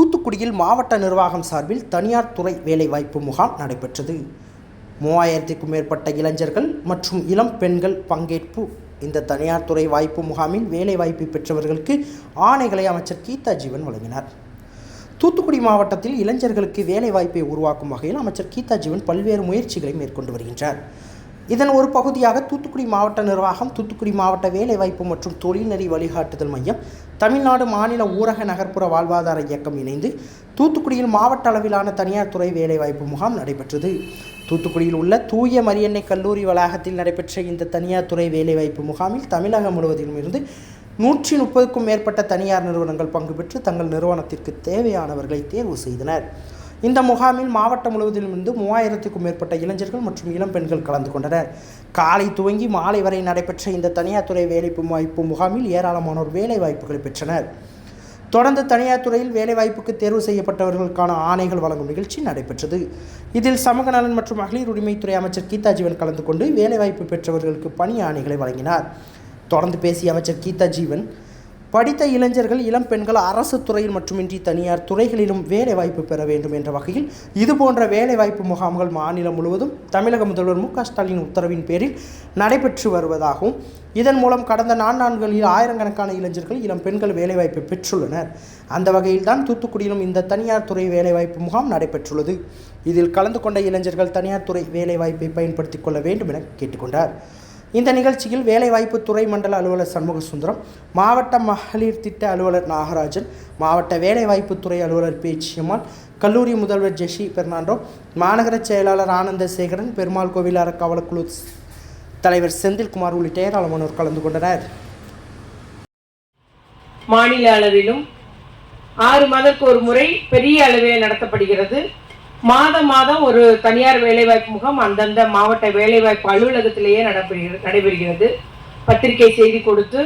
தூத்துக்குடியில் மாவட்ட நிர்வாகம் சார்பில் தனியார் துறை வேலைவாய்ப்பு முகாம் நடைபெற்றது. மூவாயிரத்திற்கும் மேற்பட்ட இளைஞர்கள் மற்றும் இளம் பெண்கள் பங்கேற்பு. இந்த தனியார் துறை வாய்ப்பு முகாமில் வேலைவாய்ப்பு பெற்றவர்களுக்கு ஆணைகளை அமைச்சர் கீதா ஜீவன் வழங்கினார். தூத்துக்குடி மாவட்டத்தில் இளைஞர்களுக்கு வேலைவாய்ப்பை உருவாக்கும் வகையில் அமைச்சர் கீதா ஜீவன் பல்வேறு முயற்சிகளை மேற்கொண்டு வருகின்றார். இதன் ஒரு பகுதியாக தூத்துக்குடி மாவட்ட நிர்வாகம் தூத்துக்குடி மாவட்ட வேலைவாய்ப்பு மற்றும் தொழில்நெறி வழிகாட்டுதல் மையம் தமிழ்நாடு மாநில ஊரக நகர்ப்புற வாழ்வாதார இயக்கம் இணைந்து தூத்துக்குடியில் மாவட்ட அளவிலான தனியார் துறை வேலைவாய்ப்பு முகாம் நடைபெற்றது. தூத்துக்குடியில் உள்ள தூய மரியன்னை கல்லூரி வளாகத்தில் நடைபெற்ற இந்த தனியார் துறை வேலைவாய்ப்பு முகாமில் தமிழகம் முழுவதிலும் இருந்து நூற்றி முப்பதுக்கும் மேற்பட்ட தனியார் நிறுவனங்கள் பங்கு பெற்று தங்கள் நிறுவனத்திற்கு தேவையானவர்களை தேர்வு செய்தனர். இந்த முகாமில் மாவட்டம் முழுவதிலும் இருந்து மூவாயிரத்துக்கும் மேற்பட்ட இளைஞர்கள் மற்றும் இளம் பெண்கள் கலந்து கொண்டனர். காலை துவங்கி மாலை வரை நடைபெற்ற இந்த தனியார் துறை வேலைப்பு வாய்ப்பு முகாமில் ஏராளமானோர் வேலை வாய்ப்புகளை பெற்றனர். தொடர்ந்து தனியார் துறையில் வேலைவாய்ப்புக்கு தேர்வு செய்யப்பட்டவர்களுக்கான ஆணைகள் வழங்கும் நிகழ்ச்சி நடைபெற்றது. இதில் சமூக நலன் மற்றும் மகளிர் உரிமைத்துறை அமைச்சர் கீதா ஜீவன் கலந்து கொண்டு வேலைவாய்ப்பு பெற்றவர்களுக்கு பணி ஆணைகளை வழங்கினார். தொடர்ந்து பேசிய அமைச்சர் கீதா ஜீவன் படித்த இளைஞர்கள் இளம் பெண்கள் அரசு துறையில் மட்டுமின்றி தனியார் துறைகளிலும் வேலை வாய்ப்பு பெற வேண்டும் என்ற வகையில் இதுபோன்ற வேலைவாய்ப்பு முகாம்கள் மாநிலம் முழுவதும் தமிழக முதல்வர் மு ஸ்டாலின் உத்தரவின் பேரில் நடைபெற்று வருவதாகவும் இதன் மூலம் கடந்த நான்காண்டுகளில் ஆயிரக்கணக்கான இளைஞர்கள் இளம் பெண்கள் வேலைவாய்ப்பு பெற்றுள்ளனர். அந்த வகையில்தான் தூத்துக்குடியிலும் இந்த தனியார் துறை வேலைவாய்ப்பு முகாம் நடைபெற்றுள்ளது. இதில் கலந்து கொண்ட இளைஞர்கள் தனியார் துறை வேலைவாய்ப்பை பயன்படுத்திக் கொள்ள வேண்டும் என கேட்டுக்கொண்டார் இந்த நிகழ்ச்சியில் வேலைவாய்ப்பு துறை மண்டல அலுவலர் சண்முக சுந்தரம் மாவட்ட மகளிர் திட்ட அலுவலர் நாகராஜன் மாவட்ட வேலைவாய்ப்பு துறை அலுவலர் பேச்சியம்மாள் கல்லூரி முதல்வர் ஜெஷி பெர்னாண்டோ மாநகர செயலாளர் ஆனந்த சேகரன் பெருமாள் கோவில் அறக்காவலக்குழு தலைவர் செந்தில்குமார் உள்ளிட்ட ஏராளமானோர் கலந்து கொண்டனர். மாநில அளவிலும் ஆறு மாதத்துக்கு ஒரு முறை பெரிய அளவில் நடத்தப்படுகிறது. மாதம் மாதம் ஒரு தனியார் வேலைவாய்ப்பு முகாம் அந்தந்த மாவட்ட வேலைவாய்ப்பு அலுவலகத்திலேயே நடைபெறுகிறது நடைபெறுகிறது. பத்திரிகை செய்தி கொடுத்து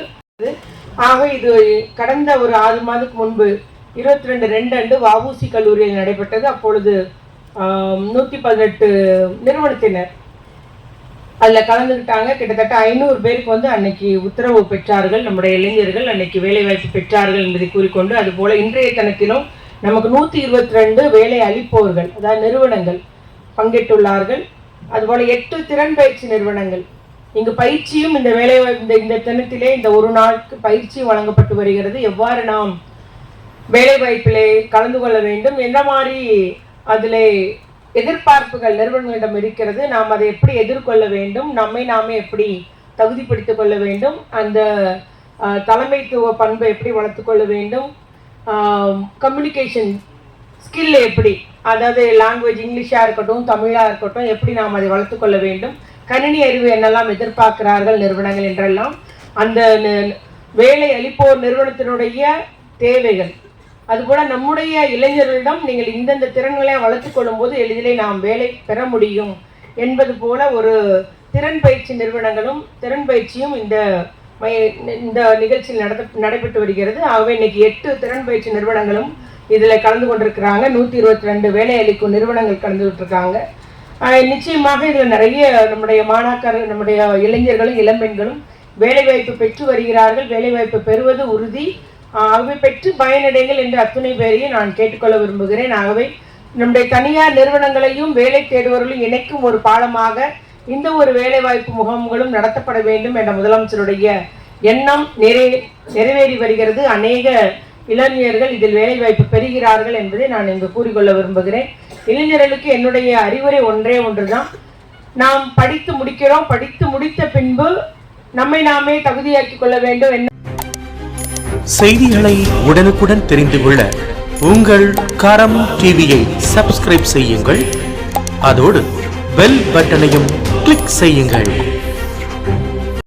ஆக இது கடந்த ஒரு ஆறு மாதத்துக்கு முன்பு இருபத்தி ரெண்டு ரெண்டு அண்டு வஉசி கல்லூரியில் நடைபெற்றது. அப்பொழுது நூற்றி பதினெட்டு நிறுவனத்தினர் அதில் கலந்துக்கிட்டாங்க கிட்டத்தட்ட ஐநூறு பேருக்கு வந்து அன்னைக்கு உத்தரவு பெற்றார்கள். நம்முடைய இளைஞர்கள் அன்னைக்கு வேலைவாய்ப்பு பெற்றார்கள் என்பதை கூறிக்கொண்டு அதுபோல இன்றைய தினத்திலும் நமக்கு நூற்றி இருபத்தி ரெண்டு வேலை அளிப்பவர்கள் அதாவது நிறுவனங்கள் பங்கேற்றுள்ளார்கள். அதுபோல் எட்டு திறன் பயிற்சி நிறுவனங்கள். இங்கு பயிற்சியும் இந்த வேலை இந்த இந்த தினத்திலே இந்த ஒரு நாளுக்கு பயிற்சியும் வழங்கப்பட்டு வருகிறது. எவ்வாறு நாம் வேலை வாய்ப்பிலே கலந்து கொள்ள வேண்டும் எந்த மாதிரி அதில் எதிர்பார்ப்புகள் நிறுவனங்களிடம் இருக்கிறது நாம் அதை எப்படி எதிர்கொள்ள வேண்டும் நம்மை நாமே எப்படி தகுதிப்படுத்திக் கொள்ள வேண்டும் அந்த தலைமைத்துவ பண்பை எப்படி வளர்த்துக்கொள்ள வேண்டும் கம்யூனிகேஷன் ஸ்கில் எப்படி? அதாவது லாங்குவேஜ் இங்கிலீஷாக இருக்கட்டும் தமிழாக இருக்கட்டும் எப்படி நாம் அதை வளர்த்துக்கொள்ள வேண்டும்? கணினி அறிவு என்னெல்லாம் எதிர்பார்க்கிறார்கள் நிறுவனங்கள் என்றெல்லாம் அந்த வேலை அளிப்போர் நிறுவனத்தினுடைய தேவைகள். அதுபோல் நம்முடைய இளைஞர்களிடம் நீங்கள் இந்தந்த திறன்களை வளர்த்து கொள்ளும் போது எளிதிலே நாம் வேலை பெற முடியும் என்பது போல ஒரு திறன் பயிற்சி நிறுவனங்களும் திறன் பயிற்சியும் இந்த இந்த நிகழ்ச்சியில் நடத்த நடைபெற்று வருகிறது. ஆகவே இன்னைக்கு எட்டு திறன் பயிற்சி நிறுவனங்களும் இதில் கலந்து கொண்டிருக்கிறாங்க. நூற்றி இருபத்தி ரெண்டு வேலை அளிக்கும் நிறுவனங்கள் கலந்துகிட்டு இருக்காங்க நிச்சயமாக இதில் நிறைய நம்முடைய மாணாக்கர் நம்முடைய இளைஞர்களும் இளம்பெண்களும் வேலைவாய்ப்பு பெற்று வருகிறார்கள். வேலைவாய்ப்பு பெறுவது உறுதி. ஆகவே பெற்று பயனடைங்கள் என்ற அத்துணை பேரையும் நான் கேட்டுக்கொள்ள விரும்புகிறேன். ஆகவே நம்முடைய தனியார் நிறுவனங்களையும் வேலை தேடுபவர்களையும் இணைக்கும் ஒரு பாலமாக இந்த ஒரு வேலைவாய்ப்பு முகாம்களும் நடத்தப்பட வேண்டும் என்ற முதலமைச்சருடைய எண்ணம் நிறை நிறைவேறி வருகிறது. அநேக இளைஞர்கள் இதில் வேலைவாய்ப்பு பெறுகிறார்கள் என்பதை நான் இங்கு கூறிக்கொள்ள விரும்புகிறேன். இளைஞர்களுக்கு என்னுடைய அறிவுரை ஒன்றே ஒன்றுதான். நாம் படித்து முடிக்கிறோம். படித்து முடித்த பின்பு நம்மை நாமே தகுதியாக்கிக் கொள்ள வேண்டும் என்ன செய்திகளை உடனுக்குடன் தெரிந்து கொள்ள உங்கள் கரம் டிவியை சப்ஸ்கிரைப் செய்யுங்கள். அதோடு பெல் பட்டனையும் கிளிக் செய்யுங்கள்.